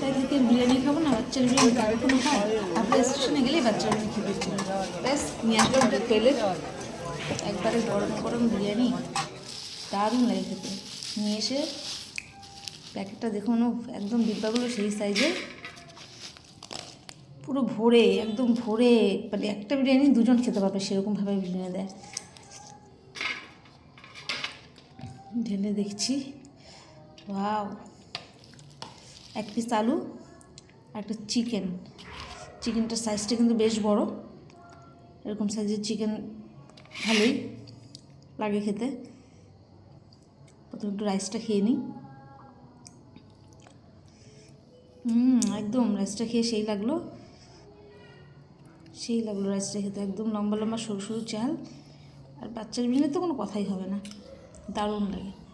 থেকে বিরিয়ানি খাব না, বাচ্চার বিরিয়ানি কারও কোনো খায়? আপনার স্টেশনে গেলেই বাচ্চার বিরিয়ানি খেতে। ব্যাস, নিয়ে আসলাম একটা প্লেট। একবারে গরম গরম বিরিয়ানি। দারুণ লাগে খেতে। নিয়ে এসে প্যাকেটটা দেখুন একদম ডিব্বাগুলো সেই সাইজের পুরো ভরে, একদম ভরে মানে একটা বিরিয়ানি দুজন খেতে পারবে সেরকমভাবে বিরিয়ানি দেয়। ঢেলে দেখছি। ওয়াও। এক পিস আলু, আর একটা চিকেন চিকেনটার সাইজটা কিন্তু বেশ বড়। এরকম সাইজের চিকেন ভালোই লাগে খেতে। প্রথমে একটু রাইসটা খেয়ে নিই। হুম, একদম রাইসটা খেয়ে সেই লাগল। সেই লাগল রাইসটা খেতে। একদম লম্বা লম্বা সরু সরু চাল। আর বাচ্চার বিরিয়ানি তো কোনো কথাই হবে না। দারুণ লাগে।